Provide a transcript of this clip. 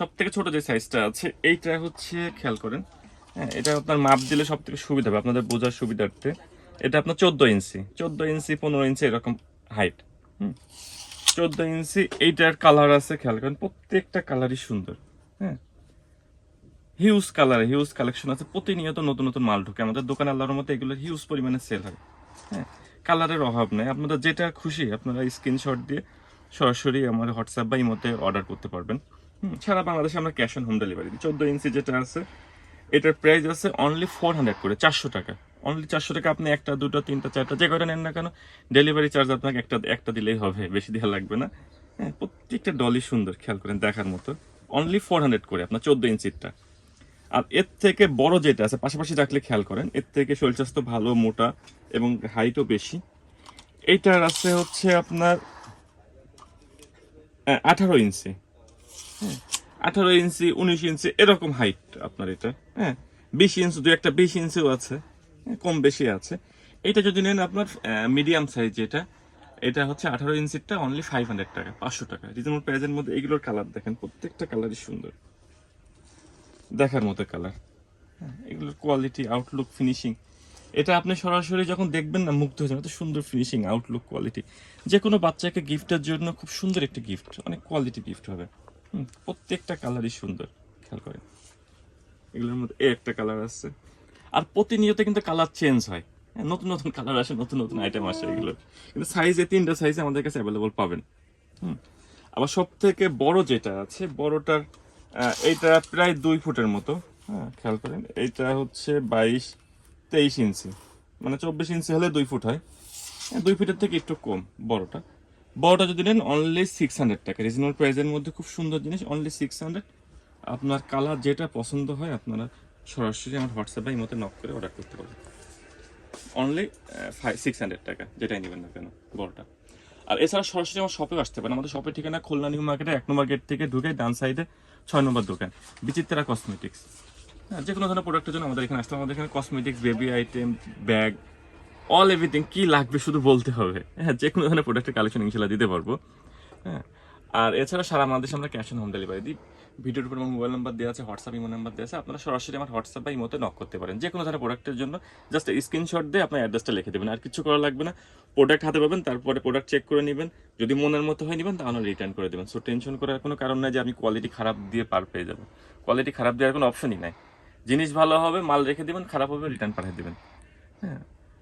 সব থেকে ছোট যে সাইজটা আছে, এইটা হচ্ছে, খেয়াল করেন হ্যাঁ এটা আপনার মাপ দিলে সব থেকে সুবিধা হবে আপনাদের বোঝার সুবিধার্থে। এটা আপনার চোদ্দ ইঞ্চি চোদ্দ ইঞ্চি, পনেরো ইঞ্চি এরকম হাইট হুম। চোদ্দ ইঞ্চি, এইটার কালার আছে, খেয়াল করেন, প্রত্যেকটা কালারই সুন্দর হ্যাঁ। হিউজ কালার হিউজ কালেকশন আছে, প্রতিনিয়ত নতুন নতুন মাল ঢুকে। আমাদের দোকান আল্লাহর মতো এগুলো হিউজ পরিমাণে সেল হয় হ্যাঁ। কালারের অভাব নেই, আপনারা যেটা খুশি আপনারা স্ক্রিনশট দিয়ে সরাসরি আমার হোয়াটসঅ্যাপ বা ইমোতে অর্ডার করতে পারবেন। সারা বাংলাদেশে আমরা ক্যাশ অন হোম ডেলিভারি দিই। চোদ্দ ইঞ্চি যেটা আছে, এটার প্রাইস আছে অনলি ফোর হান্ড্রেড করে, চারশো টাকা। অনলি চারশো টাকা আপনি একটা, দুটো, তিনটা, চারটা, যে কয়টা নেন না কেন ডেলিভারি চার্জ আপনাকে একটা একটা দিলেই হবে, বেশি দেওয়া লাগবে না। হ্যাঁ প্রত্যেকটা ডলই সুন্দর, খেয়াল করেন, দেখার মতো। অনলি ফোর হান্ড্রেড করে আপনার চোদ্দ ইঞ্চিরটা আর এর থেকে বড় যেটা আছে, পাশাপাশি রাখলে খেয়াল করেন, এর থেকে শরীর স্বাস্থ্য ভালো, মোটা এবং হাইটও বেশি। এইটার আছে হচ্ছে আপনার আঠারো ইঞ্চি আঠারো ইঞ্চি উনিশ ইঞ্চি এরকম হাইট আপনার এটা। হ্যাঁ বিশ ইঞ্চি দু একটা বিশ ইঞ্চিও আছে। হ্যাঁ, কম বেশি আছে। এটা যদি নেন আপনার মিডিয়াম সাইজ যেটা এটা হচ্ছে আঠারো ইঞ্চিটা অনলি ফাইভ হান্ড্রেড টাকা পাঁচশো টাকা। রিজনেবল প্রাইজের মধ্যে এগুলোর কালার দেখেন প্রত্যেকটা কালারই সুন্দর। দেখার মতো কালার এগুলোর কোয়ালিটি আউটলুক ফিনিশিং এটা আপনি সরাসরি যখন দেখবেন না মুগ্ধ হয়ে যাবেন। এত সুন্দর ফিনিশিং আউটলুক কোয়ালিটি যে কোনো বাচ্চাকে গিফটের জন্য খুব সুন্দর একটি গিফট অনেক কোয়ালিটি গিফট হবে। প্রত্যেকটা কালারই সুন্দর খেয়াল করেন। এগুলোর মধ্যে এ একটা কালার আসছে আর প্রতিনিয়ত কিন্তু কালার চেঞ্জ হয়। হ্যাঁ, নতুন নতুন কালার আসে নতুন নতুন আইটেম আসে এগুলো কিন্তু সাইজে তিনটা সাইজে আমাদের কাছে অ্যাভেলেবল পাবেন। হুম আবার সব থেকে বড় যেটা আছে বড়টার এইটা প্রায় দুই ফুটের মতো। হ্যাঁ খেয়াল করেন এইটা হচ্ছে বাইশ তেইশ ইঞ্চি। মানে চব্বিশ ইঞ্চি হলে দুই ফুট হয়। হ্যাঁ, দুই ফুটের থেকে একটু কম বড়টা। বড়টা যদি নেন অনলি সিক্স হান্ড্রেড টাকা। রিজনেবল প্রাইসের মধ্যে খুব সুন্দর জিনিস অনলি সিক্স হান্ড্রেড আপনার কালার যেটা পছন্দ হয়, আপনারা সরাসরি আমার হোয়াটসঅ্যাপে এই মতো নক করে অর্ডার করতে পারবেন। অনলি ফাইভ সিক্স হান্ড্রেড টাকা, যেটাই নেবেন না কেন, বড়টা। আর এছাড়া সরাসরি আমার শপেও আসতে পারেন। আমাদের শপের ঠিকানা খুলনা নিউ মার্কেটে, এক নম্বর গেট থেকে ঢুকে ডান সাইডে ছয় নম্বর দোকান, বিচিত্রা কসমেটিক্স যে কোনো ধরনের প্রোডাক্টের জন্য আমাদের এখানে আসতে। আমাদের এখানে cosmetics baby item bag all everything কি লাগবে শুধু বলতে হবে। হ্যাঁ যে কোনো ধরনের প্রোডাক্টের কালেকশন ইনশাল্লাহ দিতে পারব। হ্যাঁ আর এছাড়া সারা বাংলাদেশে আমরা ক্যাশ অন হোম ডেলিভারি দিই। ভিডিওর উপর আমার মোবাইল নাম্বার দেওয়া আছে হোয়াটসঅ্যাপ ইমো নাম্বার দেওয়া আছে। আপনারা সরাসরি আমার হোয়াটসঅ্যাপ বা ইমোতে নক করতে পারেন। যে কোনো ধরনের প্রোডাক্টের জন্য জাস্ট স্ক্রিনশট দিয়ে আপনার অ্যাড্রেসটা লিখে দেবেন। আর কিছু করা লাগবে না। প্রোডাক্ট হাতে পাবেন, তারপরে প্রোডাক্ট চেক করে নেবেন। যদি মনের মতো হয় নেবেন, তাহলে রিটার্ন করে দেবেন। সো টেনশন করার কোনো কারণ নাই যে আমি কোয়ালিটি খারাপ দিয়ে পার পেয়ে যাব। কোয়ালিটি খারাপ দেওয়ার কোনো অপশনই নাই। জিনিস ভালো হবে, মাল রেখে দেবেন, খারাপ হবে রিটার্ন পাঠিয়ে দেবেন। হ্যাঁ।